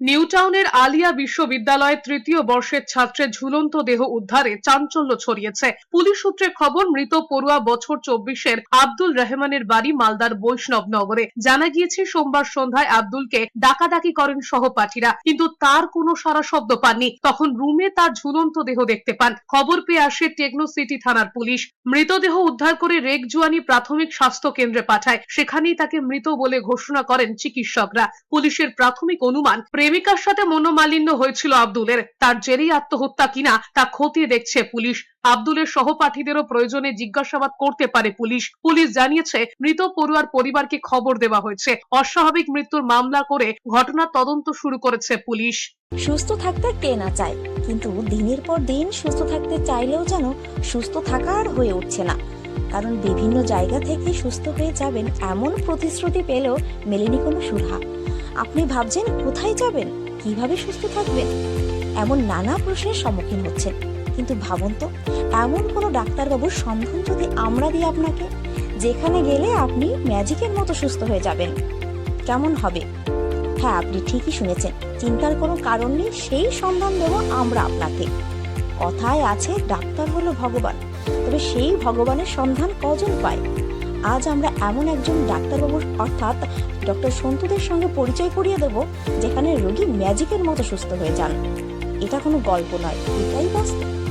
New টাউনের আলিয়া বিশ্ববিদ্যালয়ের তৃতীয় বর্ষের ছাত্রের ঝুলন্ত দেহ উদ্ধারে চাঞ্চল্য ছড়িয়েছে। পুলিশ সূত্রে খবর, মৃত পড়ুয়া বছর চব্বিশের আব্দুল রহমানের বাড়ি মালদার বৈষ্ণব নগরে জানা গিয়েছে, সোমবার সন্ধ্যায় আব্দুলকে ডাকাডাকি করেন সহপাঠীরা, কিন্তু তার কোনো সারা শব্দ পাননি। তখন রুমে তার ঝুলন্ত দেহ দেখতে পান। খবর পেয়ে আসে টেকনো সিটি থানার পুলিশ। মৃতদেহ উদ্ধার করে রেকজুয়ানি প্রাথমিক স্বাস্থ্য কেন্দ্রে পাঠায়। সেখানেই তাকে মৃত বলে ঘোষণা করেন চিকিৎসকরা। পুলিশের প্রাথমিক অনুমান প্রেমিকার সাথে মনোমালিন্য হয়েছিল আব্দুলের। তার জেরেই আত্মহত্যা কিনা তা খতিয়ে দেখছে পুলিশ। আব্দুলের সহপাঠীদেরও প্রয়োজনে জিজ্ঞাসাবাদ করতে পারে পুলিশ। পুলিশ জানিয়েছে, মৃত পড়ুয়ার পরিবারকে খবর দেওয়া হয়েছে। অস্বাভাবিক মৃত্যুর মামলা করে ঘটনার তদন্ত শুরু করেছে পুলিশ। সুস্থ থাকতে কে না চায়? কিন্তু দিনের পর দিন সুস্থ থাকতে চাইলেও যেন সুস্থ থাকা আর হয়ে উঠছে না। কারণ বিভিন্ন জায়গা থেকে সুস্থ হয়ে যাবেন এমন প্রতিশ্রুতি পেলেও মেলেনি কোনো সুরাহা আপনি ভাবছেন কোথায় যাবেন? কীভাবে সুস্থ থাকবেন? এমন নানা প্রশ্নের সম্মুখীন হচ্ছেন। কিন্তু ভাবুন তো, এমন কোনো ডাক্তারবাবুর সন্ধান যদি আমরা দিই আপনাকে, যেখানে গেলে আপনি ম্যাজিকের মতো সুস্থ হয়ে যাবেন। কেমন হবে? হ্যাঁ আপনি ঠিকই শুনেছেন। চিন্তার কোনো কারণ নেই, সেই সন্ধান দেব আমরা আপনাকে। কথায় আছে, ডাক্তার হলো ভগবান। তবে সেই ভগবানের সন্ধান কজন পায়? আজ আমরা এমন একজন ডাক্তারবাবুর, অর্থাৎ ডক্টর সন্তুদের সঙ্গে পরিচয় করিয়ে দেব, যেখানে রোগী ম্যাজিকের মতো সুস্থ হয়ে যান। এটা কোনো গল্প নয়, এটাই বাস্তব।